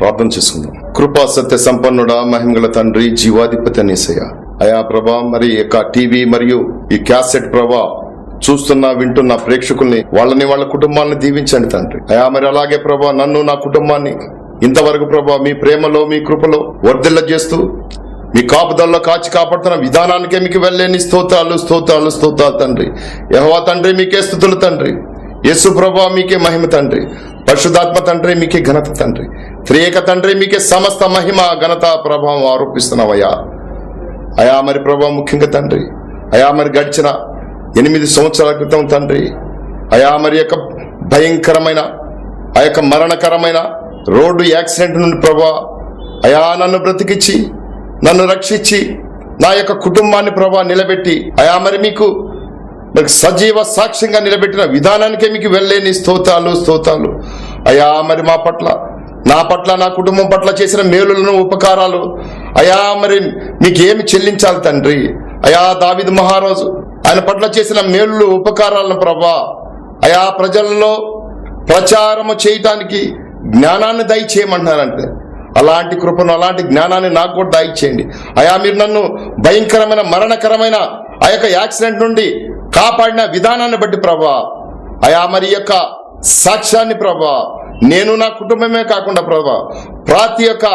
ప్రార్థన చేసుకుందాం. కృపా సత్య సంపన్నుడా మహిమగల తండ్రి జీవాధిపతి అనేసయ్య అయా ప్రభా మరి యొక్క టీవీ మరియు ఈ క్యాసెట్ ప్రభా చూస్తున్న వింటున్న ప్రేక్షకుల్ని వాళ్ళని వాళ్ళ కుటుంబాలను దీవించండి తండ్రి. అయా మరి అలాగే ప్రభా నన్ను నా కుటుంబాన్ని ఇంతవరకు ప్రభా మీ ప్రేమలో మీ కృపలో వర్ధిల్ల చేస్తూ మీ కాపుదల్లో కాచి కాపాడుతున్న విధానానికే మీకు వెళ్ళేని స్తోత్రాలు స్తోత్రాలు స్తోత్రాలు తండ్రి. యహోవా తండ్రి మీకే స్థుతులు తండ్రి. యేసు ప్రభా మీకే మహిమ తండ్రి. పరిశుధాత్మ తండ్రి మీకే ఘనత తండ్రి. త్రియేక తండ్రి మీకే సమస్త మహిమ ఘనత ప్రభావం ఆరోపిస్తున్నావయ్యా. అయా మరి ప్రభా ముఖ్యంగా తండ్రి. అయా మరి గడిచిన ఎనిమిది సంవత్సరాల క్రితం తండ్రి. అయా మరి యొక్క భయంకరమైన ఆ యొక్క మరణకరమైన రోడ్డు యాక్సిడెంట్ నుండి ప్రభా అయా నన్ను బ్రతికిచ్చి నన్ను రక్షించి నా యొక్క కుటుంబాన్ని ప్రభా నిలబెట్టి అయా మరి మీకు మరి సజీవ సాక్ష్యంగా నిలబెట్టిన విధానానికే మీకు వెళ్ళలేని స్తోతాలు స్తోతాలు అయా మరి మా పట్ల నా పట్ల నా కుటుంబం పట్ల చేసిన మేలులను ఉపకారాలు అయా మరి మీకేమి చెల్లించాలి తండ్రి? అయా దావిద్ మహారాజు ఆయన పట్ల చేసిన మేలులు ఉపకారాలను ప్రభా అయా ప్రజల్లో ప్రచారము చేయటానికి జ్ఞానాన్ని దయచేయమంటున్నారంటే అలాంటి కృపను అలాంటి జ్ఞానాన్ని నాకు కూడా దాయిచ్చేయండి. అయా మీరు నన్ను భయంకరమైన మరణకరమైన ఆ యొక్క యాక్సిడెంట్ నుండి కాపాడిన విధానాన్ని బట్టి ప్రభా. అయా మరి యొక్క సాక్ష్యాన్ని ప్రభా నేను నా కుటుంబమే కాకుండా ప్రభా ప్రతి యొక్క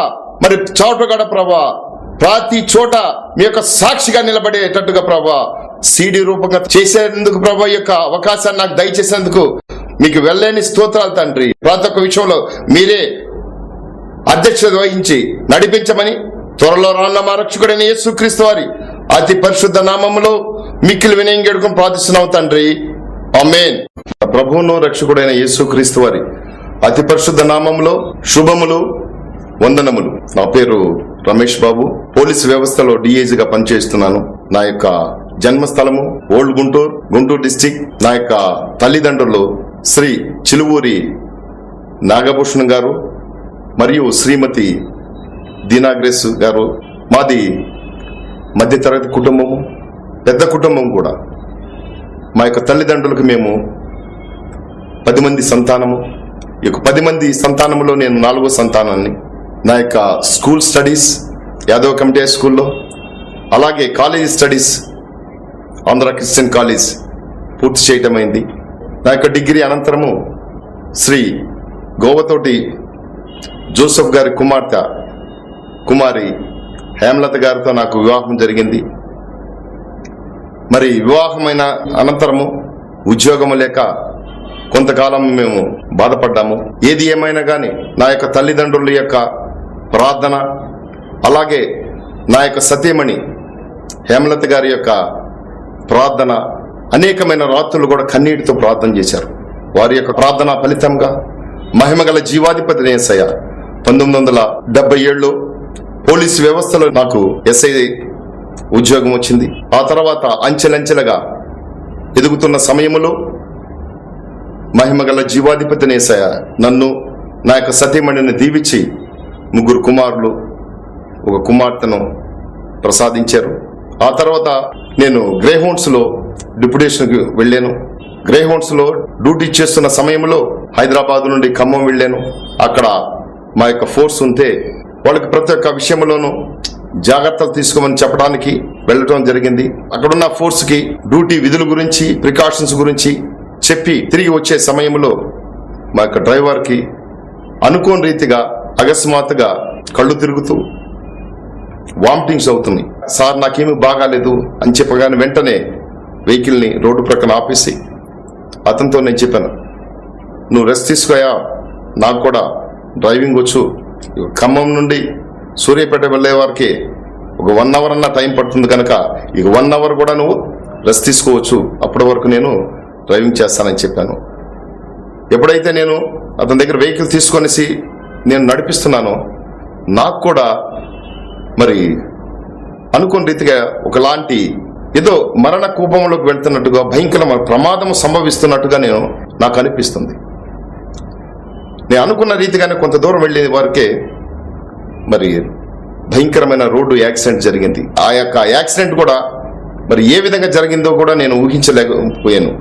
మరి చోటగడ ప్రభా ప్రతి చోట మీ యొక్క సాక్షిగా నిలబడేటట్టుగా ప్రభా సీడీ రూపంగా చేసేందుకు ప్రభా యొక్క అవకాశాన్ని నాకు దయచేసేందుకు మీకు వెళ్ళలేని స్తోత్రాలు తండ్రి. ప్రతి ఒక్క విషయంలో మీరే అధ్యక్షత వహించి నడిపించమని త్వరలో రాన్న మా రక్షకుడైన యేసుక్రీస్తు వారి అతి పరిశుద్ధ నామములో మిక్కిలి వినయంగేడుకుని ప్రార్థిస్తున్నాం తండ్రి. అమేన్ ప్రభువును రక్షకుడైన యేసుక్రీస్తు వారి అతి పరిశుద్ధ నామములో శుభములు వందనములు. నా పేరు రమేష్ బాబు. పోలీస్ వ్యవస్థలో డిఐజీగా పనిచేస్తున్నాను. నా యొక్క జన్మస్థలము ఓల్డ్ గుంటూరు గుంటూరు డిస్టిక్. నా యొక్క తల్లిదండ్రులు శ్రీ చిలువూరి నాగభూషణ్ గారు మరియు శ్రీమతి దీనాగ్రేస్ గారు మాది మధ్యతరగతి కుటుంబము పెద్ద కుటుంబం కూడా. మా యొక్క తల్లిదండ్రులకు మేము పది మంది సంతానము. ఈ యొక్క పది మంది సంతానంలో నేను నాలుగో సంతానాన్ని. నా యొక్క school studies Yadav committee high స్కూల్లో అలాగే college studies Andhra Christian college పూర్తి చేయటమైంది. నా యొక్క డిగ్రీ అనంతరము శ్రీ గోవతోటి జోసెఫ్ గారి కుమార్తె కుమారి హేమలత గారితో నాకు వివాహం జరిగింది. మరి వివాహమైన అనంతరము ఉద్యోగము లేక కొంతకాలం మేము బాధపడ్డాము. ఏది ఏమైనా కానీ నా యొక్క తల్లిదండ్రుల యొక్క ప్రార్థన అలాగే నా యొక్క సతీమణి హేమలత గారి యొక్క ప్రార్థన అనేకమైన రాత్రులు కూడా కన్నీటితో ప్రార్థన చేశారు. వారి యొక్క ప్రార్థన ఫలితంగా మహిమగల జీవాధిపతి నేసయ్య పంతొమ్మిది వందల డెబ్బై ఏడులో పోలీసు వ్యవస్థలో నాకు ఎస్ఐ ఉద్యోగం వచ్చింది. ఆ తర్వాత అంచెలంచెలుగా ఎదుగుతున్న సమయంలో మహిమగల జీవాధిపతి నేసయ నన్ను నా యొక్క సతీమణిని దీవించి ముగ్గురు కుమారులు ఒక కుమార్తెను ప్రసాదించారు. ఆ తర్వాత నేను గ్రేహౌండ్స్లో డిప్యుటేషన్కి వెళ్ళాను. గ్రేహౌండ్స్లో డ్యూటీ చేస్తున్న సమయంలో హైదరాబాద్ నుండి ఖమ్మం వెళ్ళాను. అక్కడ మా యొక్క ఫోర్స్ ఉంటే వాళ్ళకి ప్రతి ఒక్క విషయంలోనూ జాగ్రత్తలు తీసుకోమని చెప్పడానికి వెళ్ళటం జరిగింది. అక్కడున్న ఫోర్స్కి డ్యూటీ విధుల గురించి ప్రికాషన్స్ గురించి చెప్పి తిరిగి వచ్చే సమయంలో మా యొక్క డ్రైవర్కి అనుకోని రీతిగా అకస్మాత్తుగా కళ్ళు తిరుగుతూ వామిటింగ్స్ అవుతున్నాయి. సార్ నాకేమీ బాగాలేదు అని చెప్పగానే వెంటనే వెహికల్ని రోడ్డు ప్రక్కన ఆపేసి అతనితో నేను చెప్పాను నువ్వు రెస్ట్ తీసుకోయా నాకు కూడా డ్రైవింగ్ వచ్చు. ఖమ్మం నుండి సూర్యాపేట వెళ్ళే వారికి ఒక వన్ అవర్ అన్న టైం పడుతుంది కనుక ఇక వన్ అవర్ కూడా నువ్వు రెస్ట్ తీసుకోవచ్చు. అప్పటి వరకు నేను డ్రైవింగ్ చేస్తానని చెప్పాను. ఎప్పుడైతే నేను అతని దగ్గర వెహికల్ తీసుకొనేసి నేను నడిపిస్తున్నానో నాకు కూడా మరి అనుకున్న రీతిగా ఒకలాంటి ఏదో మరణ కూపంలోకి వెళ్తున్నట్టుగా భయంకరమైన ప్రమాదం సంభవిస్తున్నట్టుగా నేను నాకు అనిపిస్తుంది. నేను అనుకున్న రీతిగానే కొంత దూరం వెళ్ళే వారికే మరి భయంకరమైన రోడ్డు యాక్సిడెంట్ జరిగింది. ఆ యొక్క యాక్సిడెంట్ కూడా మరి ఏ విధంగా జరిగిందో కూడా నేను ఊహించలేకపోయాను.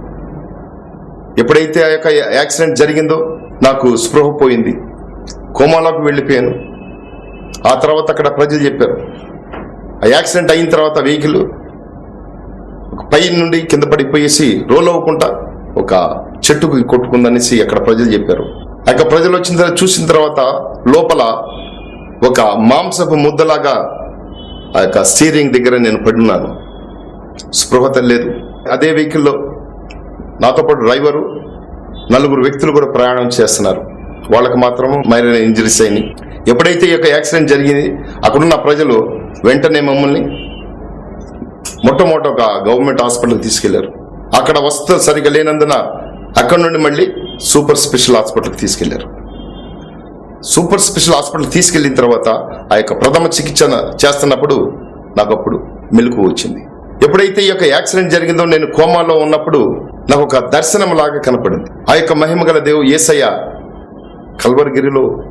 ఎప్పుడైతే ఆ యొక్క యాక్సిడెంట్ జరిగిందో నాకు స్పృహ పోయింది. కోమాలోకి వెళ్ళిపోయాను. ఆ తర్వాత అక్కడ ప్రజలు చెప్పారు ఆ యాక్సిడెంట్ అయిన తర్వాత వెహికల్ పై నుండి కింద పడిపోయేసి రోల్ అవ్వకుండా ఒక చెట్టుకు కొట్టుకుందనేసి అక్కడ ప్రజలు చెప్పారు. యొక్క ప్రజలు వచ్చిన తర్వాత చూసిన తర్వాత లోపల ఒక మాంసపు ముద్దలాగా ఆ యొక్క స్టీరింగ్ దగ్గర నేను పడున్నాను. స్పృహత లేదు అదే వెహికల్లో నాతో పాటు డ్రైవరు నలుగురు వ్యక్తులు కూడా ప్రయాణం చేస్తున్నారు. వాళ్ళకి మాత్రం మైరైన ఇంజరీస్ అయినాయి. ఎప్పుడైతే ఈ యొక్క యాక్సిడెంట్ జరిగింది అక్కడున్న ప్రజలు వెంటనే మమ్మల్ని మొట్టమొదట ఒక గవర్నమెంట్ హాస్పిటల్కి తీసుకెళ్ళారు. అక్కడ వస్తు సరిగా లేనందున అక్కడ నుండి మళ్ళీ సూపర్ స్పెషల్ హాస్పిటల్కి తీసుకెళ్ళారు. సూపర్ స్పెషల్ హాస్పిటల్ తీసుకెళ్ళిన తర్వాత ఆ యొక్క ప్రథమ చికిత్స చేస్తున్నప్పుడు నాకు అప్పుడు మెలకు వచ్చింది. ఎప్పుడైతే ఈ యొక్క యాక్సిడెంట్ జరిగిందో నేను కోమాలో ఉన్నప్పుడు నాకు ఒక దర్శనం లాగా కనపడింది. ఆ యొక్క మహిమ గల దేవు ఏసయ్య కల్వరగిరిలో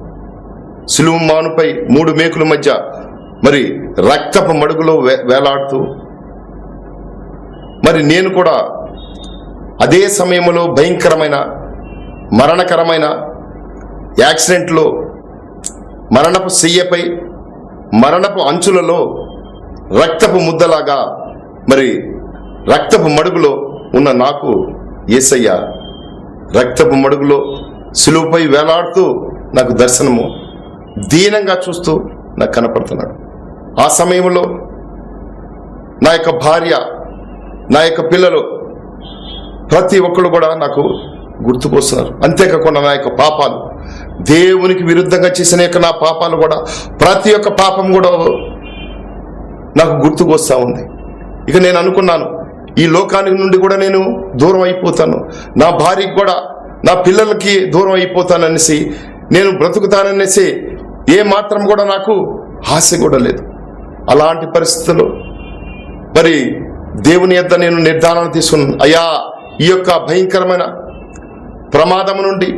సులువు మానుపై మూడు మేకుల మధ్య మరి రక్తపు మడుగులో వే- వేలాడుతూ మరి నేను కూడా అదే సమయంలో భయంకరమైన మరణకరమైన యాక్సిడెంట్లో మరణపు సెయ్యపై మరణపు అంచులలో రక్తపు ముద్దలాగా మరి రక్తపు మడుగులో ఉన్న నాకు ఏసయ్య రక్తపు మడుగులో సులువుపై వేలాడుతూ నాకు దర్శనము దీనంగా చూస్తూ నాకు కనపడుతున్నాడు. ఆ సమయంలో నా యొక్క భార్య నా యొక్క పిల్లలు ప్రతి ఒక్కరు కూడా నాకు గుర్తుకొస్తున్నారు. అంతేకాకుండా నా యొక్క పాపాలు. దేవునికి విరుద్ధంగా చేసిన యొక్క నా పాపాలు కూడా ప్రతి ఒక్క పాపం కూడా నాకు గుర్తుకొస్తా ఉంది. ఇక నేను అనుకున్నాను ఈ లోకానికి నుండి కూడా నేను దూరం అయిపోతాను. నా భార్యకి కూడా నా పిల్లలకి దూరం అయిపోతాననేసి నేను బ్రతుకుతాననేసి ఏ మాత్రం కూడా నాకు ఆశ కూడా లేదు. అలాంటి పరిస్థితుల్లో మరి దేవుని యొద్ద నేను నిర్ధారణ తీసుకున్నాను. అయ్యా ఈ యొక్క భయంకరమైన ప్రమాదము నుండి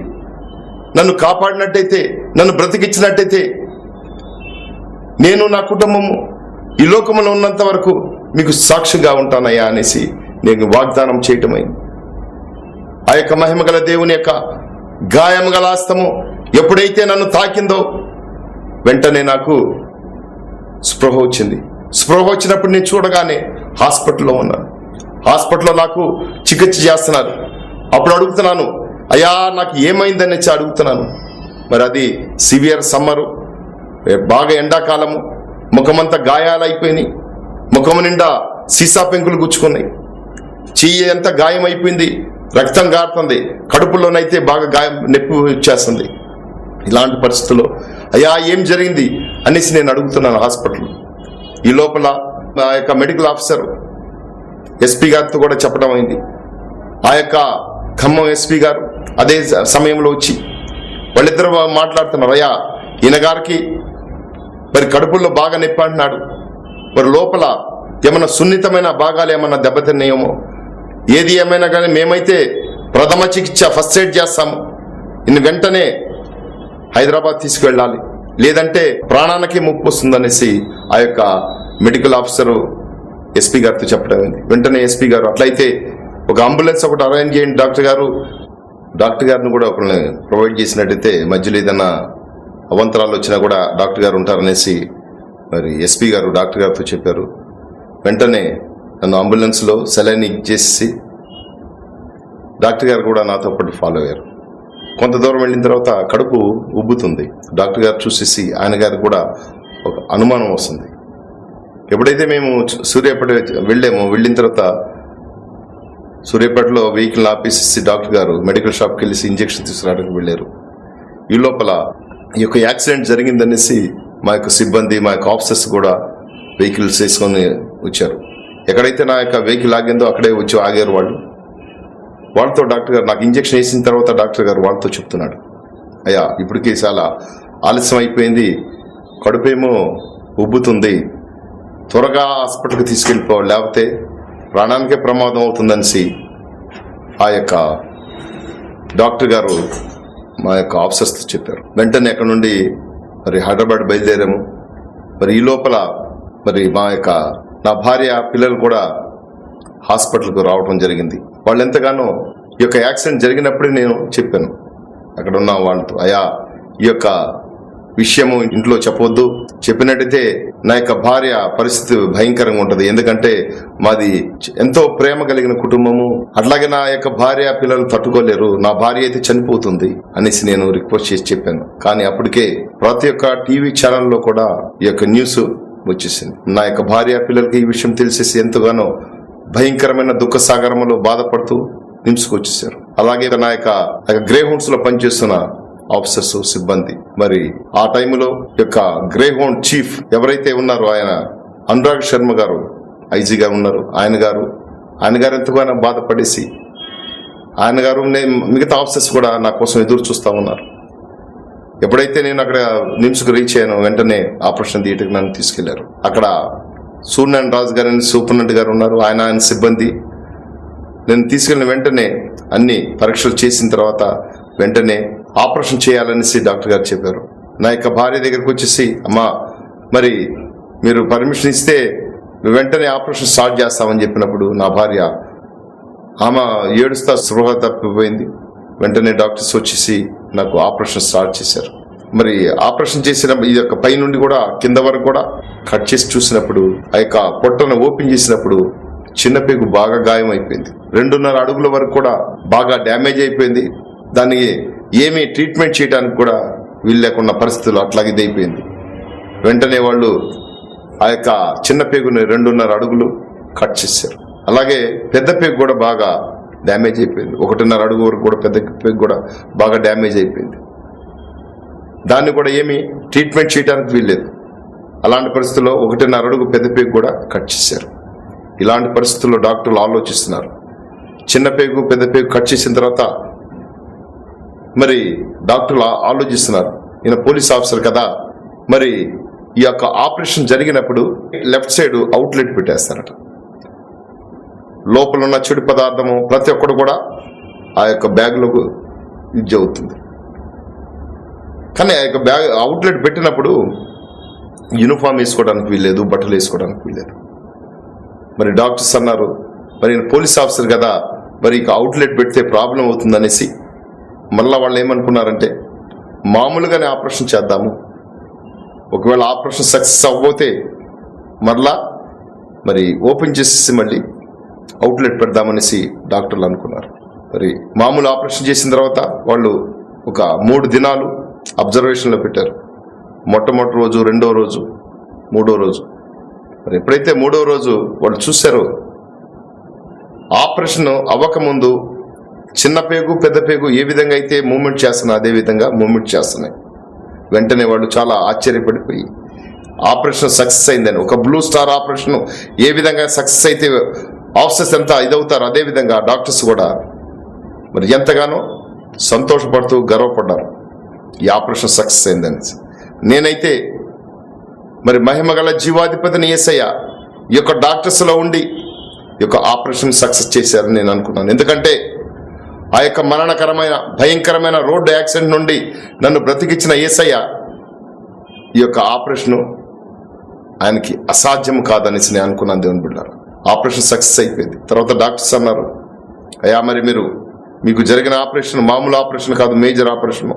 నన్ను కాపాడినట్టయితే నన్ను బ్రతికించినట్టయితే నేను నా కుటుంబము ఈ లోకంలో ఉన్నంత వరకు మీకు సాక్షిగా ఉంటానయ్యా అనేసి నేను వాగ్దానం చేయటమైంది ఆ యొక్క మహిమ గల దేవుని యొక్క గాయం గల హస్తము ఎప్పుడైతే నన్ను తాకిందో వెంటనే నాకు స్పృహ వచ్చింది. స్పృహ వచ్చినప్పుడు నేను చూడగానే హాస్పిటల్లో ఉన్నాను. హాస్పిటల్లో నాకు చికిత్స చేస్తున్నారు. అప్పుడు అడుగుతున్నాను అయ్యా నాకు ఏమైందని అడుగుతున్నాను. మరి అది సివియర్ సమ్మరు. బాగా ఎండాకాలము. ముఖమంతా గాయాలైపోయినాయి. ముఖం నిండా సీసా పెంకులు గుచ్చుకున్నాయి. చెయ్యి ఎంత గాయం అయిపోయింది రక్తం గారుతుంది. కడుపులోనైతే బాగా గాయం నొప్పి వచ్చేస్తుంది. ఇలాంటి పరిస్థితుల్లో అయ్యా ఏం జరిగింది అనేసి నేను అడుగుతున్నాను హాస్పిటల్ ఈ లోపల ఆ యొక్క మెడికల్ ఆఫీసర్ ఎస్పీ గారితో కూడా చెప్పడం అయింది. ఆ యొక్క ఖమ్మం ఎస్పీ గారు అదే సమయంలో వచ్చి వాళ్ళిద్దరు మాట్లాడుతున్నారు అయ్యా ఈయన గారికి మరి కడుపుల్లో బాగా నొప్పి అంటున్నాడు. మరి లోపల ఏమైనా సున్నితమైన భాగాలు ఏమైనా దెబ్బతిన్నాయేమో. ఏది ఏమైనా కానీ మేమైతే ప్రథమ చికిత్స ఫస్ట్ ఎయిడ్ చేస్తాము. ఇన్ని వెంటనే హైదరాబాద్ తీసుకువెళ్ళాలి లేదంటే ప్రాణానికి ముప్పు వస్తుందనేసి ఆ యొక్క మెడికల్ ఆఫీసరు ఎస్పీ గారితో చెప్పడం వెంటనే ఎస్పీ గారు అట్లయితే ఒక అంబులెన్స్ ఒకటి అరేంజ్ చేయండి డాక్టర్ గారు. డాక్టర్ గారిని కూడా ఒకరిని ప్రొవైడ్ చేసినట్టయితే మధ్యలో ఏదైనా అవంతరాలు వచ్చినా కూడా డాక్టర్ గారు ఉంటారనేసి మరి ఎస్పీ గారు డాక్టర్ గారితో చెప్పారు. వెంటనే నన్ను అంబులెన్స్లో సెలైన్ ఇచ్చేసి డాక్టర్ గారు కూడా నాతో పాటు ఫాలో అయ్యారు. కొంత దూరం వెళ్ళిన తర్వాత కడుపు ఉబ్బుతుంది. డాక్టర్ గారు చూసేసి ఆయన గారికి కూడా ఒక అనుమానం వస్తుంది. ఎప్పుడైతే మేము చు- సూర్యాపేట వెళ్ళామో వెళ్ళిన తర్వాత సూర్యాపేటలో వెహికల్ ఆపేసి డాక్టర్ గారు మెడికల్ షాప్కి వెళ్ళేసి ఇంజెక్షన్ తీసుకురావడానికి వెళ్ళారు. ఈ లోపల ఈ యొక్క యాక్సిడెంట్ జరిగిందనేసి మా యొక్క సిబ్బంది మా యొక్క ఆఫీసర్స్ కూడా వెహికల్స్ వేసుకొని వచ్చారు. ఎక్కడైతే నా యొక్క వెహికల్ ఆగిందో అక్కడే వచ్చి ఆగారు వాళ్ళు. వాళ్ళతో డాక్టర్ గారు నాకు ఇంజెక్షన్ వేసిన తర్వాత డాక్టర్ గారు వాళ్ళతో చెప్తున్నాడు. అయ్యా ఇప్పటికీ చాలా ఆలస్యం అయిపోయింది కడుపేమో ఉబ్బుతుంది త్వరగా హాస్పిటల్కి తీసుకెళ్ళిపోవాలి లేకపోతే ప్రాణానికే ప్రమాదం అవుతుందనేసి ఆ యొక్క డాక్టర్ గారు మా యొక్క ఆఫీసర్స్తో చెప్పారు. వెంటనే అక్కడ నుండి మరి హైదరాబాద్ బయలుదేరాము. మరి ఈ లోపల మరి మా యొక్క నా భార్య పిల్లలు కూడా హాస్పిటల్కు రావడం జరిగింది. వాళ్ళు ఎంతగానో ఈ యొక్క యాక్సిడెంట్ జరిగినప్పుడే నేను చెప్పాను. అక్కడ ఉన్న వాళ్ళతో అయా ఈ యొక్క విషయము ఇంట్లో చెప్పొద్దు చెప్పినట్టయితే నా యొక్క భార్య పరిస్థితి భయంకరంగా ఉంటది. ఎందుకంటే మాది ఎంతో ప్రేమ కలిగిన కుటుంబము. అట్లాగే నా యొక్క భార్య పిల్లలు తట్టుకోలేరు. నా భార్య అయితే చనిపోతుంది అనేసి నేను రిక్వెస్ట్ చేసి చెప్పాను. కానీ అప్పటికే ప్రతి ఒక్క టీవీ ఛానల్లో కూడా ఈ యొక్క న్యూస్ వచ్చేసింది. నా యొక్క భార్య పిల్లలకి ఈ విషయం తెలిసేసి ఎంతగానో భయంకరమైన దుఃఖ సాగరంలో బాధపడుతూ నిమ్స్కి వచ్చేసారు అలాగే నా యొక్క గ్రే హోమ్స్లో పనిచేస్తున్న ఆఫీసర్స్ సిబ్బంది. మరి ఆ టైంలో యొక్క గ్రే హోమ్ చీఫ్ ఎవరైతే ఉన్నారో ఆయన అనురాగ్ శర్మ గారు ఐజీ గారు ఉన్నారు. ఆయన గారు ఆయన గారు ఎంతగానో బాధపడేసి ఆయన గారు మిగతా ఆఫీసర్స్ కూడా నా కోసం ఎదురు చూస్తూ ఉన్నారు. ఎప్పుడైతే నేను అక్కడ నిమ్స్కు రీచ్ అయ్యానో వెంటనే ఆపరేషన్ థియేటర్కి నన్ను తీసుకెళ్ళారు. అక్కడ సూర్యనారాయణ రాజు గారు అని సూపర్నెంట్ గారు ఉన్నారు. ఆయన ఆయన సిబ్బంది. నేను తీసుకెళ్ళిన వెంటనే అన్ని పరీక్షలు చేసిన తర్వాత వెంటనే ఆపరేషన్ చేయాలనేసి డాక్టర్ గారు చెప్పారు. నా యొక్క భార్య దగ్గరకు వచ్చేసి అమ్మా మరి మీరు పర్మిషన్ ఇస్తే వెంటనే ఆపరేషన్ స్టార్ట్ చేస్తామని చెప్పినప్పుడు నా భార్య ఆమె ఏడుస్తా స్పృహ తప్పిపోయింది. వెంటనే డాక్టర్స్ వచ్చేసి నాకు ఆపరేషన్ స్టార్ట్ చేశారు. మరి ఆపరేషన్ చేసిన ఈ యొక్క పై నుండి కూడా కింద వరకు కూడా కట్ చేసి చూసినప్పుడు ఆ యొక్క పొట్టను ఓపెన్ చేసినప్పుడు చిన్న పేగు బాగా గాయం అయిపోయింది రెండున్నర అడుగుల వరకు కూడా బాగా డ్యామేజ్ అయిపోయింది. దానికి ఏమీ ట్రీట్మెంట్ చేయడానికి కూడా వీలు లేకున్న పరిస్థితులు అట్లాగే ఇది అయిపోయింది వెంటనే వాళ్ళు ఆ యొక్క చిన్న పేగుని రెండున్నర అడుగులు కట్ చేశారు. అలాగే పెద్ద పేగు కూడా బాగా డ్యామేజ్ అయిపోయింది. ఒకటిన్నర అడుగు వరకు కూడా పెద్ద పేగు కూడా బాగా డ్యామేజ్ అయిపోయింది. దాన్ని కూడా ఏమి ట్రీట్మెంట్ చేయడానికి వీల్లేదు అలాంటి పరిస్థితుల్లో ఒకటిన్నర అడుగు పెద్ద పేగు కూడా కట్ చేశారు. ఇలాంటి పరిస్థితుల్లో డాక్టర్లు ఆలోచిస్తున్నారు. చిన్న పేగు పెద్ద పేగు కట్ చేసిన తర్వాత మరి డాక్టర్లు ఆలోచిస్తున్నారు. ఈయన పోలీస్ ఆఫీసర్ కదా. మరి ఈ యొక్క ఆపరేషన్ జరిగినప్పుడు లెఫ్ట్ సైడ్ అవుట్లెట్ పెట్టేస్తారట. లోపల ఉన్న చెడు పదార్థము ప్రతి ఒక్కడు కూడా ఆ యొక్క బ్యాగ్లోకి ఇది అవుతుంది. కానీ ఆ యొక్క బ్యాగ్ అవుట్లెట్ పెట్టినప్పుడు యూనిఫామ్ వేసుకోవడానికి వీల్లేదు బట్టలు వేసుకోవడానికి వీల్లేదు. మరి డాక్టర్స్ అన్నారు మరి ఈయన పోలీస్ ఆఫీసర్ కదా మరి ఇక అవుట్లెట్ పెడితే ప్రాబ్లం అవుతుందనేసి మళ్ళీ వాళ్ళు ఏమనుకున్నారంటే మామూలుగానే ఆపరేషన్ చేద్దాము. ఒకవేళ ఆపరేషన్ సక్సెస్ అవ్వబోతే మరలా మరి ఓపెన్ చేసేసి మళ్ళీ అవుట్లెట్ పెడదామనేసి డాక్టర్లు అనుకున్నారు. మరి మామూలు ఆపరేషన్ చేసిన తర్వాత వాళ్ళు ఒక మూడు దినాలు అబ్జర్వేషన్లో పెట్టారు. మొట్టమొదటి రోజు రెండో రోజు మూడో రోజు. మరి ఎప్పుడైతే మూడో రోజు వాళ్ళు చూశారో ఆపరేషన్ అవ్వకముందు చిన్న పేగు పెద్ద పేగు ఏ విధంగా అయితే మూమెంట్ చేస్తున్నాయి అదే విధంగా మూమెంట్ చేస్తున్నాయి. వెంటనే వాళ్ళు చాలా ఆశ్చర్యపడిపోయి ఆపరేషన్ సక్సెస్ అయిందని. ఒక బ్లూ స్టార్ ఆపరేషన్ ఏ విధంగా సక్సెస్ అయితే ఆఫీసర్స్ ఎంత ఇదవుతారో అదే విధంగా డాక్టర్స్ కూడా మరి ఎంతగానో సంతోషపడుతూ గర్వపడ్డారు. ఈ ఆపరేషన్ సక్సెస్ అయిందని. నేనైతే మరి మహిమగల జీవాధిపతిని ఏసయ్య ఈ యొక్క డాక్టర్స్లో ఉండి ఈ యొక్క ఆపరేషన్ సక్సెస్ చేశారని నేను అనుకున్నాను ఎందుకంటే ఆ యొక్క మరణకరమైన భయంకరమైన రోడ్డు యాక్సిడెంట్ నుండి నన్ను బ్రతికిచ్చిన ఏసయ్య ఈ యొక్క ఆపరేషను ఆయనకి అసాధ్యం కాదనేసి నేను అనుకున్నాను దేవుని బిడ్డారు. ఆపరేషన్ సక్సెస్ అయిపోయింది. తర్వాత డాక్టర్స్ అన్నారు అయ్యా మరి మీరు మీకు జరిగిన ఆపరేషన్ మామూలు ఆపరేషన్ కాదు మేజర్ ఆపరేషన్.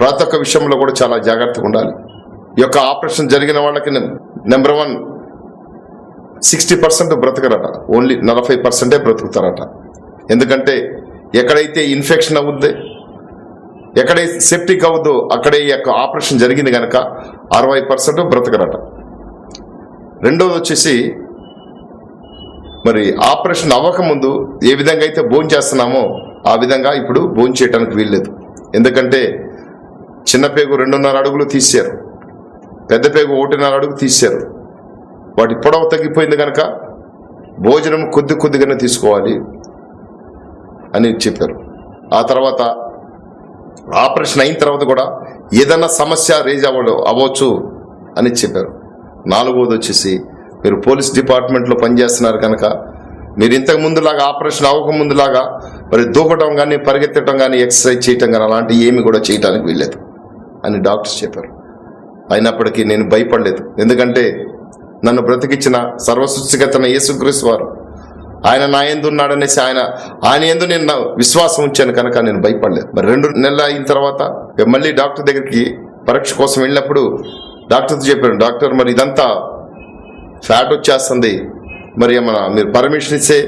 ప్రతి ఒక్క విషయంలో కూడా చాలా జాగ్రత్తగా ఉండాలి. ఈ యొక్క ఆపరేషన్ జరిగిన వాళ్ళకి నెంబర్ వన్ సిక్స్టీ పర్సెంట్ బ్రతకరట. ఓన్లీ నలభై పర్సెంటే బ్రతుకుతారట. ఎందుకంటే ఎక్కడైతే ఇన్ఫెక్షన్ అవుద్ది ఎక్కడైతే సెప్టిక్ అవుద్దో అక్కడే ఈ యొక్క ఆపరేషన్ జరిగింది కనుక అరవై పర్సెంట్ బ్రతకరట. రెండోది వచ్చేసి మరి ఆపరేషన్ అవ్వకముందు ఏ విధంగా అయితే భోజనం చేస్తున్నామో ఆ విధంగా ఇప్పుడు భోజనం చేయడానికి వీల్లేదు. ఎందుకంటే చిన్న పేగు రెండున్నర అడుగులు తీశారు. పెద్ద పేగు ఒకటిన్నర అడుగు తీశారు. వాటి పొడవు తగ్గిపోయింది కనుక భోజనం కొద్ది కొద్దిగానే తీసుకోవాలి. అని చెప్పారు. ఆ తర్వాత ఆపరేషన్ అయిన తర్వాత కూడా ఏదన్నా సమస్య రేజ్ అవ్వడం అవ్వచ్చు అని చెప్పారు. నాలుగోది వచ్చేసి మీరు పోలీస్ డిపార్ట్మెంట్లో పనిచేస్తున్నారు కనుక మీరు ఇంతకు ముందులాగా ఆపరేషన్ అవ్వకముందులాగా మరి దూకటం కానీ పరిగెత్తడం కానీ ఎక్సర్సైజ్ చేయటం కానీ అలాంటివి ఏమి కూడా చేయటానికి వీల్లేదు అని డాక్టర్స్ చెప్పారు. అయినప్పటికీ నేను భయపడలేదు. ఎందుకంటే నన్ను బ్రతికిచ్చిన సర్వసృష్టిగతన యేసుక్రీస్తు వారు ఆయన నా ఎందు ఉన్నాడనేసి ఆయన ఆయన ఎందు నేను నా విశ్వాసం ఉంచాను కనుక నేను భయపడలేదు. మరి రెండు నెలలు అయిన తర్వాత మళ్ళీ డాక్టర్ దగ్గరికి పరీక్ష కోసం వెళ్ళినప్పుడు డాక్టర్తో చెప్పాను డాక్టర్ మరి ఇదంతా ఫ్యాట్ వచ్చేస్తుంది. మరి ఏమన్నా మీరు పర్మిషన్ ఇస్తే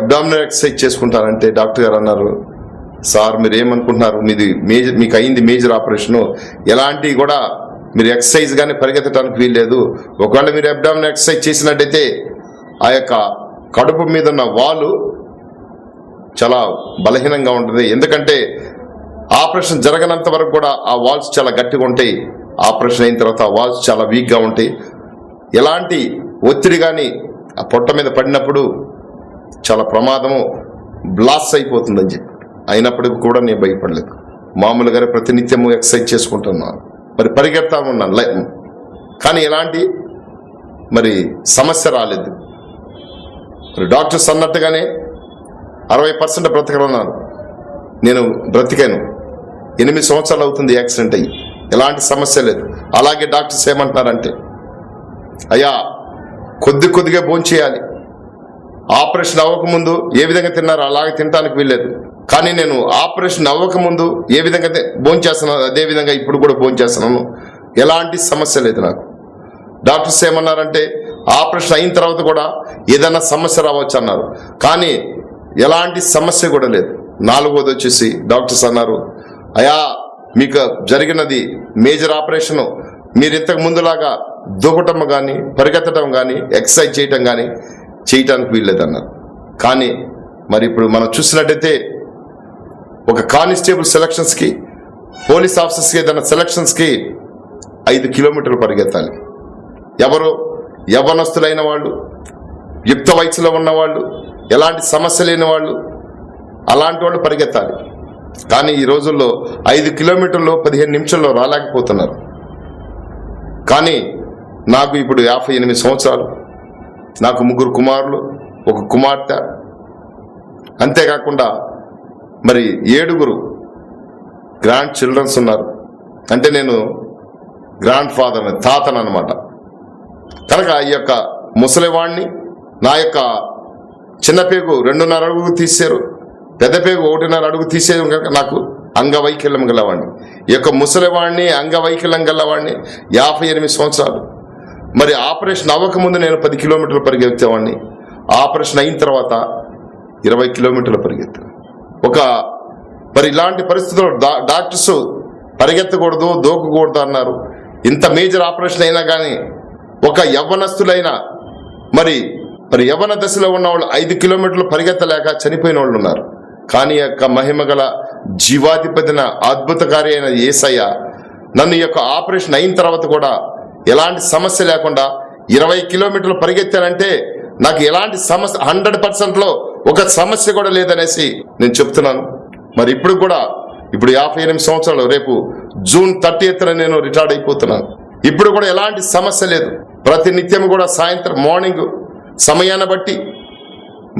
అబ్డామినల్ ఎక్సర్సైజ్ చేసుకుంటారంటే డాక్టర్ గారు అన్నారు సార్ మీరు ఏమనుకుంటున్నారు? మీది మేజర్ మీకు అయింది మేజర్ ఆపరేషను. ఎలాంటివి కూడా మీరు ఎక్సర్సైజ్ కానీ పరిగెత్తడానికి వీల్లేదు. ఒకవేళ మీరు అబ్డామినల్ ఎక్సర్సైజ్ చేసినట్టయితే ఆ యొక్క కడుపు మీద ఉన్న వాలు చాలా బలహీనంగా ఉంటుంది. ఎందుకంటే ఆపరేషన్ జరగనంత వరకు కూడా ఆ వాల్స్ చాలా గట్టిగా ఉంటాయి. ఆపరేషన్ అయిన తర్వాత ఆ వాల్స్ చాలా వీక్గా ఉంటాయి. ఎలాంటి ఒత్తిడి కానీ ఆ పొట్ట మీద పడినప్పుడు చాలా ప్రమాదము బ్లాస్ట్ అయిపోతుందని చెప్పి. అయినప్పటికీ కూడా నేను భయపడలేదు. మామూలుగానే ప్రతినిత్యము ఎక్సర్సైజ్ చేసుకుంటున్నాను. మరి పరిగెడతా ఉన్నాను కానీ ఎలాంటి మరి సమస్య రాలేదు. మరి డాక్టర్స్ అన్నట్టుగానే అరవై పర్సెంట్ బ్రతకనున్నాను నేను బ్రతికాను. ఎనిమిది సంవత్సరాలు అవుతుంది యాక్సిడెంట్ అయ్యి. ఎలాంటి సమస్య లేదు. అలాగే డాక్టర్స్ ఏమంటున్నారంటే అయ్యా కొద్ది కొద్దిగా భోంచేయాలి ఆపరేషన్ అవ్వకముందు ఏ విధంగా తిన్నారో? అలాగే తినడానికి వీల్లేదు. కానీ నేను ఆపరేషన్ అవ్వకముందు ఏ విధంగా భోంచేస్తున్నాను అదే విధంగా ఇప్పుడు కూడా భోంచేస్తున్నాను ఎలాంటి సమస్య లేదు నాకు. డాక్టర్స్ ఏమన్నారంటే ఆపరేషన్ అయిన తర్వాత కూడా ఏదైనా సమస్య రావచ్చు అన్నారు. కానీ ఎలాంటి సమస్య కూడా లేదు. నాలుగోది వచ్చేసి డాక్టర్స్ అన్నారు అయా మీకు జరిగినది మేజర్ ఆపరేషను. మీరు ఇంతకు ముందులాగా దూకటం కానీ పరిగెత్తడం కానీ ఎక్సర్సైజ్ చేయటం కానీ చేయటానికి వీల్లేదన్నారు. కానీ మరి ఇప్పుడు మనం చూసినట్టయితే ఒక కానిస్టేబుల్ సెలక్షన్స్కి పోలీస్ ఆఫీసర్స్కి ఏదైనా సెలక్షన్స్కి ఐదు కిలోమీటర్లు పరిగెత్తాలి. ఎవరు? యవనస్తులైన వాళ్ళు యుక్త వయసులో ఉన్నవాళ్ళు ఎలాంటి సమస్య లేని వాళ్ళు అలాంటి వాళ్ళు పరిగెత్తాలి. కానీ ఈ రోజుల్లో ఐదు కిలోమీటర్లు పదిహేను నిమిషాల్లో రాలేకపోతున్నారు. కానీ నాకు ఇప్పుడు యాభై ఎనిమిది సంవత్సరాలు. నాకు ముగ్గురు కుమారులు ఒక కుమార్తె. అంతేకాకుండా మరి ఏడుగురు గ్రాండ్ చిల్డ్రన్స్ ఉన్నారు. అంటే నేను గ్రాండ్ ఫాదర్ తాతను అనమాట కనుక ఈ యొక్క ముసలివాణ్ణి నా యొక్క చిన్నపేగు రెండున్నర అడుగు తీశారు పెద్దపేగు ఒకటిన్నర అడుగు తీసేది కనుక నాకు అంగవైకల్యం గలవాడిని ఈ యొక్క ముసలివాణ్ణి అంగవైకల్యం గలవాడిని యాభై ఎనిమిది సంవత్సరాలు. మరి ఆపరేషన్ అవ్వకముందు నేను పది కిలోమీటర్లు పరిగెత్తేవాడిని ఆపరేషన్ అయిన తర్వాత ఇరవై కిలోమీటర్లు పరిగెత్తాను. ఒక మరి ఇలాంటి పరిస్థితుల్లో డా- డాక్టర్స్ పరిగెత్తకూడదు దూకకూడదు అన్నారు. ఇంత మేజర్ ఆపరేషన్ అయినా కానీ ఒక యవ్వనస్తులైన మరి మరి యవ్వన దశలో ఉన్న వాళ్ళు ఐదు కిలోమీటర్లు పరిగెత్తలేక చనిపోయిన వాళ్ళు ఉన్నారు. కానీ యొక్క మహిమ గల జీవాధిపతిన అద్భుతకారి అయిన ఏసయ్య నన్ను ఈ యొక్క ఆపరేషన్ అయిన తర్వాత కూడా ఎలాంటి సమస్య లేకుండా ఇరవై కిలోమీటర్లు పరిగెత్తానంటే నాకు ఎలాంటి సమస్య హండ్రెడ్ పర్సెంట్లో ఒక సమస్య కూడా లేదనేసి నేను చెప్తున్నాను. మరి ఇప్పుడు కూడా ఇప్పుడు యాభై ఎనిమిది సంవత్సరాలు రేపు జూన్ థర్టీ ఎత్తున నేను రిటైర్డ్ అయిపోతున్నాను. ఇప్పుడు కూడా ఎలాంటి సమస్య లేదు. ప్రతి నిత్యం కూడా సాయంత్రం మార్నింగ్ సమయాన్ని బట్టి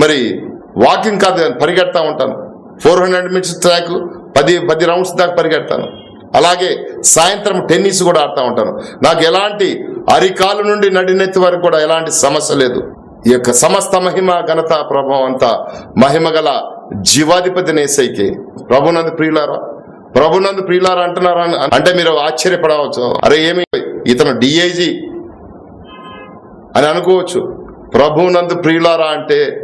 మరి వాకింగ్ కాదు పరిగెడతా ఉంటాను. ఫోర్ హండ్రెడ్ మీటర్స్ ట్రాక్ పది పది రౌండ్స్ దాకా పరిగెడతాను. అలాగే సాయంత్రం టెన్నిస్ కూడా ఆడుతూ ఉంటాను. నాకు ఎలాంటి అరికాలు నుండి నడినెత్తి వరకు కూడా ఎలాంటి సమస్య లేదు. ఈ యొక్క సమస్త మహిమ ఘనత ప్రభావం అంతా మహిమ గల జీవాధిపతి నేసైకి ప్రభునందు ప్రియులారా ప్రభునందు ప్రియులారా అంటున్నారా అని- అంటే మీరు ఆశ్చర్యపడవచ్చు. అరే ఏమి? ఇతను డిఐజీ అని అనుకోవచ్చు. ప్రభువునందు ప్రియులారా అంటే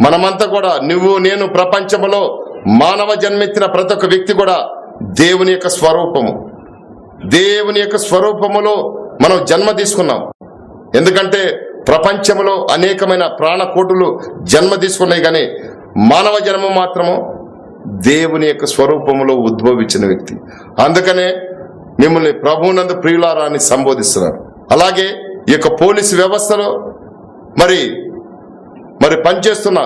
మనమంతా కూడా నువ్వు నేను ప్రపంచంలో మానవ జన్మెత్తిన ప్రతి ఒక్క వ్యక్తి కూడా దేవుని యొక్క స్వరూపము. దేవుని యొక్క స్వరూపములో మనం జన్మ తీసుకున్నాం. ఎందుకంటే ప్రపంచంలో అనేకమైన ప్రాణకోటులు జన్మ తీసుకున్నాయి కానీ మానవ జన్మ మాత్రము దేవుని యొక్క స్వరూపములో ఉద్భవించిన వ్యక్తి. అందుకనే మిమ్మల్ని ప్రభువునందు ప్రియులారా అని సంబోధిస్తున్నారు. అలాగే ఈ యొక్క పోలీసు వ్యవస్థలో మరి మరి పనిచేస్తున్న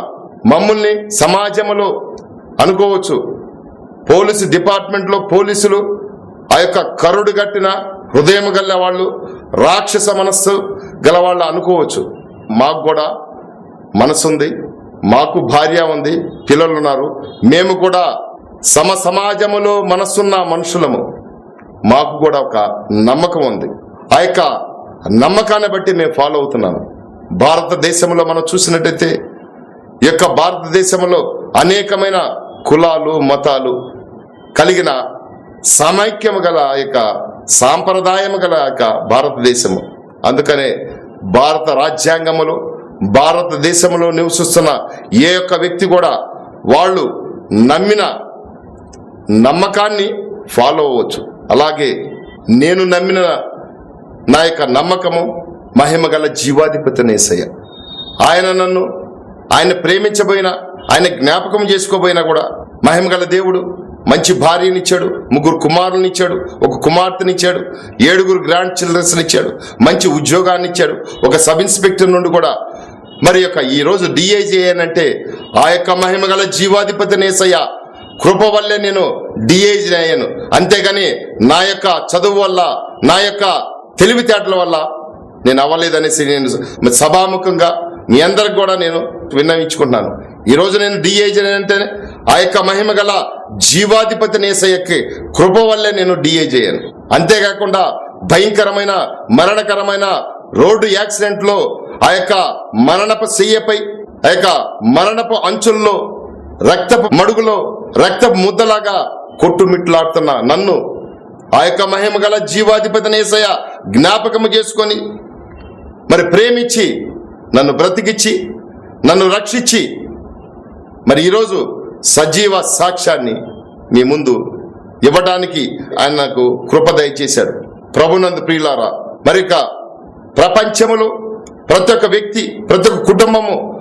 మమ్మల్ని సమాజంలో అనుకోవచ్చు. పోలీసు డిపార్ట్మెంట్లో పోలీసులు ఆ యొక్క కరుడు గట్టిన హృదయం గల వాళ్ళు రాక్షస మనస్సు గల వాళ్ళు అనుకోవచ్చు. మాకు కూడా మనసు ఉంది మాకు భార్య ఉంది పిల్లలు ఉన్నారు మేము కూడా సమ సమాజములో మనసున్న మనుషులము. మాకు కూడా ఒక నమ్మకం ఉంది. ఆ యొక్క నమ్మకాన్ని బట్టి మేము ఫాలో అవుతున్నాను. భారతదేశంలో మనం చూసినట్టయితే ఈ యొక్క భారతదేశంలో అనేకమైన కులాలు మతాలు కలిగిన సమైక్యము గల యొక్క సాంప్రదాయము గల యొక్క భారతదేశము. అందుకనే భారత రాజ్యాంగములో భారతదేశంలో నివసిస్తున్న ఏ యొక్క వ్యక్తి కూడా వాళ్ళు నమ్మిన నమ్మకాన్ని ఫాలో అవ్వచ్చు. అలాగే నేను నమ్మిన నా యొక్క నమ్మకము మహిమ గల ఆయన నన్ను ఆయన ప్రేమించబోయినా ఆయన జ్ఞాపకం చేసుకోబోయినా కూడా మహిమ గల దేవుడు మంచి భార్యనిచ్చాడు ముగ్గురు కుమారులనిచ్చాడు ఒక కుమార్తెనిచ్చాడు ఏడుగురు గ్రాండ్ చిల్డ్రన్స్నిచ్చాడు మంచి ఉద్యోగాన్ని ఇచ్చాడు ఒక సబ్ ఇన్స్పెక్టర్ నుండి కూడా. మరి యొక్క ఈరోజు డిఐజీ అంటే ఆ యొక్క మహిమ గల జీవాధిపతి నేసయ్య కృప వల్లే నేను డిఐజీ అయ్యాను. అంతేగాని నా యొక్క చదువు వల్ల నా యొక్క తెలివితేటల వల్ల నేను అవ్వలేదనేసి నేను సభాముఖంగా మీ అందరికి కూడా నేను విన్నవించుకుంటున్నాను. ఈరోజు నేను డిఐజీ అంటే ఆ యొక్క మహిమ గల జీవాధిపతి నేసయ్యకి కృప వల్లే నేను డిఐజీ అయ్యాను అంతేకాకుండా భయంకరమైన మరణకరమైన రోడ్డు యాక్సిడెంట్లో ఆ యొక్క మరణపు శయ్యపై ఆ యొక్క మరణపు అంచుల్లో రక్తపు మడుగులో రక్తపు ముద్దలాగా కొట్టుమిట్లాడుతున్న నన్ను ఆ యొక్క మహిమ గల జీవాధిపతి నేసయ్య జ్ఞాపకము చేసుకొని మరి ప్రేమించి నన్ను బ్రతికిచ్చి నన్ను రక్షించి మరి ఈరోజు సజీవ సాక్ష్యాన్ని మీ ముందు ఇవ్వడానికి ఆయన నాకు కృప దయచేశాడు. ప్రభునందు ప్రియులారా మరి ప్రపంచములో ప్రతి ఒక్క వ్యక్తి ప్రతి ఒక్క కుటుంబము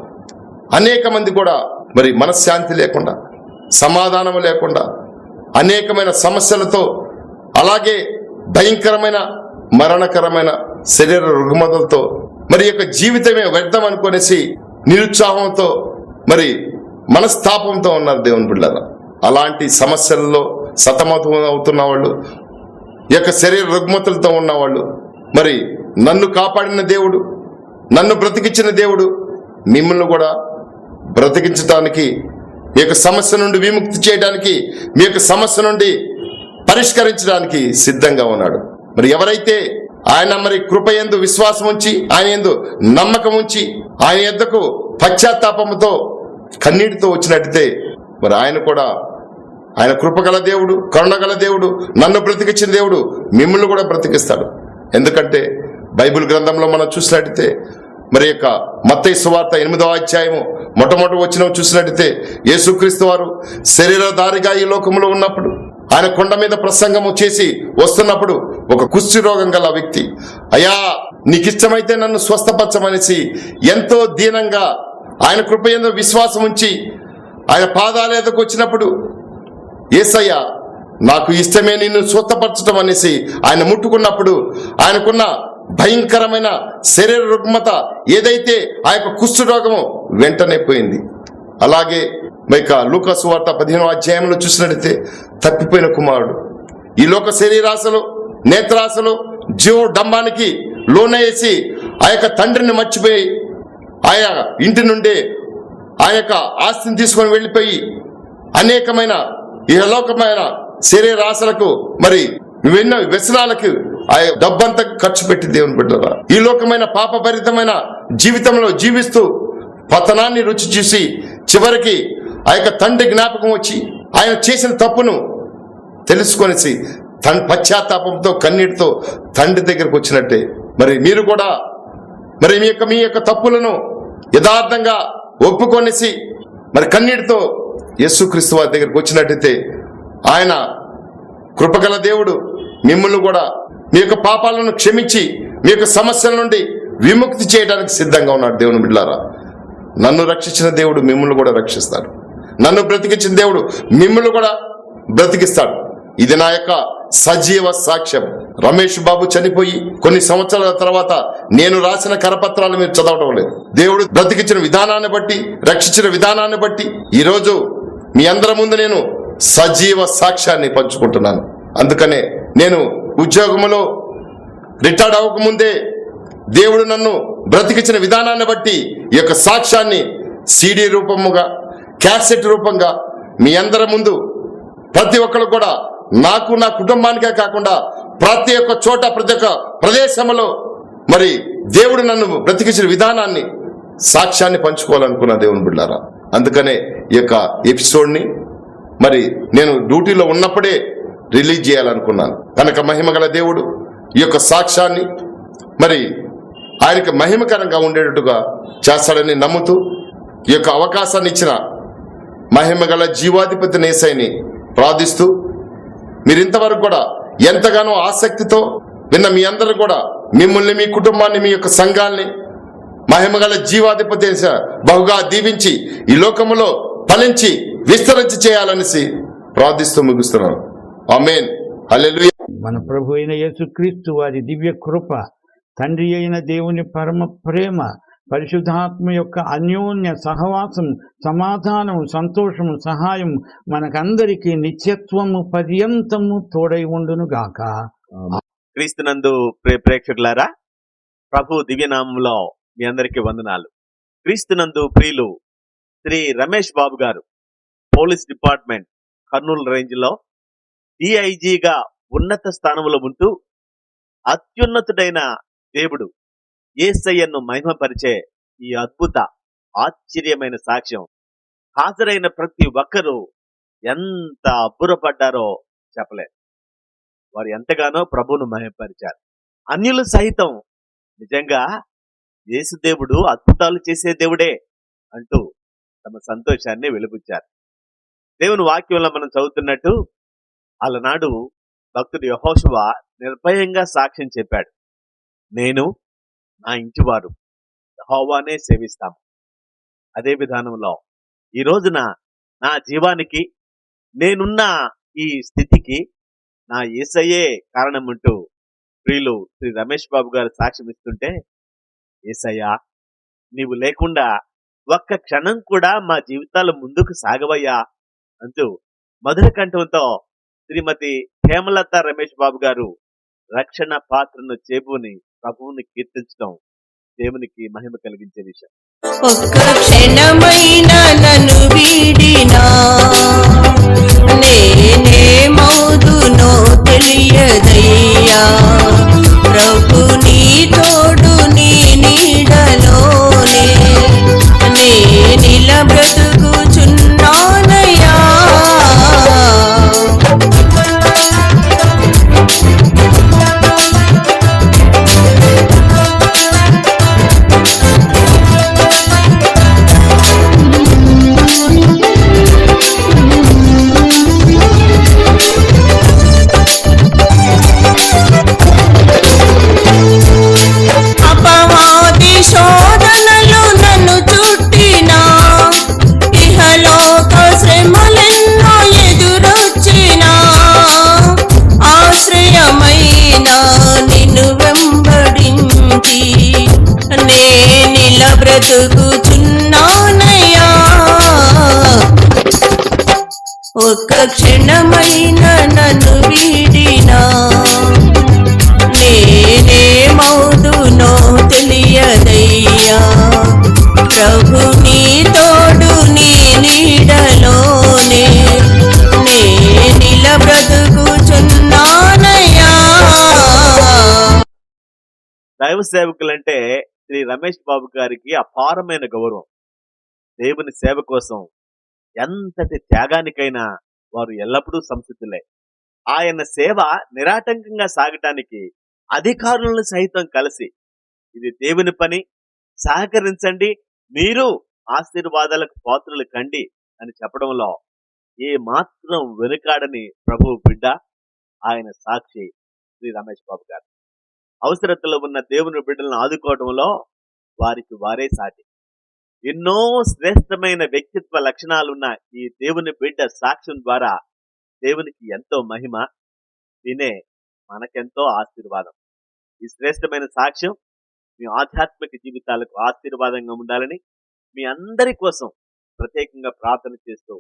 అనేక మంది కూడా మరి మనశ్శాంతి లేకుండా సమాధానము లేకుండా అనేకమైన సమస్యలతో అలాగే భయంకరమైన మరణకరమైన శరీర రుగ్మతలతో మరి యొక్క జీవితమే వ్యర్థం అనుకునేసి నిరుత్సాహంతో మరి మనస్తాపంతో ఉన్నారు దేవుని బిడ్డారా అలాంటి సమస్యల్లో సతమతం అవుతున్న వాళ్ళు ఈ యొక్క శరీర రుగ్మతలతో ఉన్నవాళ్ళు మరి నన్ను కాపాడిన దేవుడు నన్ను బ్రతికించిన దేవుడు మిమ్మల్ని కూడా బ్రతికించడానికి మీ యొక్క సమస్య నుండి విముక్తి చేయడానికి మీ యొక్క సమస్య నుండి పరిష్కరించడానికి సిద్ధంగా ఉన్నాడు. మరి ఎవరైతే ఆయన మరి కృప ఎందు విశ్వాసం ఉంచి ఆయన ఎందు నమ్మకం ఉంచి ఆయన ఎద్దకు పశ్చాత్తాపముతో కన్నీటితో వచ్చినట్టే మరి ఆయన కూడా ఆయన కృపగల దేవుడు కరుణగల దేవుడు నన్ను బ్రతికించిన దేవుడు మిమ్మల్ని కూడా బ్రతికిస్తాడు. ఎందుకంటే బైబిల్ గ్రంథంలో మనం చూసినట్టయితే మరి యొక్క మత్తయి సువార్త ఎనిమిదవ అధ్యాయము మొట్టమొదటి వచ్చిన చూసినట్టయితే యేసుక్రీస్తు వారు శరీరధారిగా ఈ లోకంలో ఉన్నప్పుడు ఆయన కొండ మీద ప్రసంగము చేసి వస్తున్నప్పుడు ఒక కుష్టి రోగం గల వ్యక్తి అయ్యా నీకు ఇష్టమైతే నన్ను స్వస్థపరచమనేసి ఎంతో దీనంగా ఆయన కృప ఎంతో విశ్వాసం ఉంచి ఆయన పాదాల ఎదుకు వచ్చినప్పుడు ఏసయ్య నాకు ఇష్టమే నిన్ను స్వస్థపరచడం అనేసి ఆయన ముట్టుకున్నప్పుడు ఆయనకున్న భయంకరమైన శరీర రుగ్మత ఏదైతే ఆ యొక్క కుష్ఠ రోగము వెంటనే పోయింది. అలాగే మైక లూకాసు వార్త పదిహేను అధ్యాయంలో చూసినట్టయితే తప్పిపోయిన కుమారుడు. ఈ లోక శరీరాశలు నేత్రాశలు జీవ డంబానికి లోనేసి ఆ యొక్క తండ్రిని మర్చిపోయి ఆయా ఇంటి నుండి ఆ యొక్క ఆస్తిని తీసుకొని వెళ్ళిపోయి అనేకమైన ఇహలోకమైన శరీరాశలకు మరి ఎన్నో వ్యసనాలకు ఆ డబ్బంతా ఖర్చు పెట్టి దేవుని బిడ్డరా ఈ లోకమైన పాపభరితమైన జీవితంలో జీవిస్తూ పతనాన్ని రుచి చూసి చివరికి ఆ యొక్క తండ్రి జ్ఞాపకం వచ్చి ఆయన చేసిన తప్పును తెలుసుకొనేసి తన్ పశ్చాత్తాపంతో కన్నీటితో తండ్రి దగ్గరకు వచ్చినట్టే. మరి మీరు కూడా మరి మీ యొక్క మీ యొక్క తప్పులను యథార్థంగా ఒప్పుకొనేసి మరి కన్నీటితో యేసుక్రీస్తు వారి దగ్గరకు వచ్చినట్టయితే ఆయన కృపగల దేవుడు మిమ్మల్ని కూడా మీ యొక్క పాపాలను క్షమించి మీ యొక్క సమస్యల నుండి విముక్తి చేయడానికి సిద్ధంగా ఉన్నాడు దేవుని బిడ్డారా నన్ను రక్షించిన దేవుడు మిమ్మల్ని కూడా రక్షిస్తాడు. నన్ను బ్రతికించిన దేవుడు మిమ్మల్ని కూడా బ్రతికిస్తాడు. ఇది నా యొక్క సజీవ సాక్ష్యం. రమేష్ బాబు చనిపోయి కొన్ని సంవత్సరాల తర్వాత నేను రాసిన కరపత్రాలు మీరు చదవడం లేదు. దేవుడు బ్రతికించిన విధానాన్ని బట్టి రక్షించిన విధానాన్ని బట్టి ఈరోజు మీ అందరి ముందు నేను సజీవ సాక్ష్యాన్ని పంచుకుంటున్నాను. అందుకనే నేను ఉద్యోగంలో రిటైర్డ్ అవ్వకముందే దేవుడు నన్ను బ్రతికించిన విధానాన్ని బట్టి ఈ యొక్క సాక్ష్యాన్ని సీడీ రూపముగా క్యాసెట్ రూపంగా మీ అందరి ముందు ప్రతి ఒక్కరు కూడా నాకు నా కుటుంబానికే కాకుండా ప్రతి ఒక్క చోట ప్రతి ఒక్క ప్రదేశంలో మరి దేవుడు నన్ను బ్రతికించిన విధానాన్ని సాక్ష్యాన్ని పంచుకోవాలనుకున్న దేవుని బిడ్డారా అందుకనే ఈ యొక్క ఎపిసోడ్ని మరి నేను డ్యూటీలో ఉన్నప్పుడే రిలీజ్ చేయాలనుకున్నాను. కనుక మహిమగల దేవుడు ఈ యొక్క సాక్ష్యాన్ని మరి ఆయనకి మహిమకరంగా ఉండేటట్టుగా చేస్తాడని నమ్ముతూ ఈ యొక్క అవకాశాన్ని ఇచ్చిన మహిమగల జీవాధిపతి నేసైని ప్రార్థిస్తూ మీరు ఇంతవరకు కూడా ఎంతగానో ఆసక్తితో విన్న మీ అందరూ కూడా మిమ్మల్ని మీ కుటుంబాన్ని మీ యొక్క సంఘాల్ని మహిమగల జీవాధిపతి బహుగా దీవించి ఈ లోకములో ఫలించి విస్తరించి చేయాలనేసి ప్రార్థిస్తూ ముగిస్తున్నాను. అమేన్ హల్లెలూయా. మన ప్రభు అయిన యేసుక్రీస్తు వారి దివ్య కృప తండ్రి అయిన దేవుని పరమ ప్రేమ పరిశుద్ధాత్మ యొక్క అన్యోన్య సహవాసం సమాధానం సంతోషం సహాయం మనకందరికీ నిత్యత్వము పర్యంతము తోడై ఉండునుగాక. క్రీస్తునందు ప్రేక్షకులారా ప్రభు దివ్యనామంలో మీ అందరికీ వందనాలు. క్రీస్తునందు ప్రియులు శ్రీ రమేష్ బాబు గారు పోలీస్ డిపార్ట్మెంట్ కర్నూలు రేంజ్లో డిఐజీగా ఉన్నత స్థానంలో ఉంటూ అత్యున్నతుడైన దేవుడు ఏసయ్యను మహిమపరిచే ఈ అద్భుత ఆశ్చర్యమైన సాక్ష్యం. హాజరైన ప్రతి ఒక్కరూ ఎంత అబ్బురపడ్డారో చెప్పలేదు వారు ఎంతగానో ప్రభువును మహిమపరిచారు. అన్యులు సహితం నిజంగా యేసుదేవుడు అద్భుతాలు చేసే దేవుడే అంటూ తమ సంతోషాన్ని వెలుబుచ్చారు. దేవుని వాక్యంలో మనం చదువుతున్నట్టు అలనాడు భక్తుడు యహోశవ నిర్భయంగా సాక్ష్యం చెప్పాడు. నేను నా ఇంటివారు హోవానే సేవిస్తాము. అదే విధానంలో. ఈ రోజున నా జీవానికి నేనున్న ఈ స్థితికి నా ఏసయ్యే కారణం అంటూ ప్రియులు శ్రీ రమేష్ బాబు గారు సాక్ష్యం ఇస్తుంటే ఏసయ్యా నీవు లేకుండా ఒక్క క్షణం కూడా మా జీవితాలు ముందుకు సాగవయ్యా అంటూ మధుర కంఠంతో శ్రీమతి హేమలత రమేష్ బాబు గారు రక్షణ పాత్రను చేబుని ప్రభువుని కీర్తించడం దేవునికి మహిమ కలిగించే విషయం. ఒక్క క్షణమైనా నన్ను వీడినా నేనేమవుదునో తెలియదయ్యా. ప్రభు దైవ సేవకులంటే శ్రీ రమేష్ బాబు గారికి అపారమైన గౌరవం. దేవుని సేవ కోసం ఎంతటి త్యాగానికైనా వారు ఎల్లప్పుడూ సంసిద్ధులే. ఆయన సేవ నిరాటంకంగా సాగటానికి అధికారులను సైతం కలిసి ఇది దేవుని పని. సహకరించండి. మీరు ఆశీర్వాదాలకు పాత్రలు కండి అని చెప్పడంలో ఏ మాత్రం వెనుకాడని ప్రభువు బిడ్డ ఆయన సాక్షి శ్రీ రమేష్ బాబు గారు. అవసరతలో ఉన్న దేవుని బిడ్డలను ఆదుకోవడంలో వారికి వారే సాటి. ఎన్నో శ్రేష్టమైన వ్యక్తిత్వ లక్షణాలున్న ఈ దేవుని బిడ్డ సాక్ష్యం ద్వారా దేవునికి ఎంతో మహిమ వినే మనకెంతో ఆశీర్వాదం. ఈ శ్రేష్టమైన సాక్ష్యం మీ ఆధ్యాత్మిక జీవితాలకు ఆశీర్వాదంగా ఉండాలని మీ అందరి కోసం ప్రత్యేకంగా ప్రార్థన చేస్తూ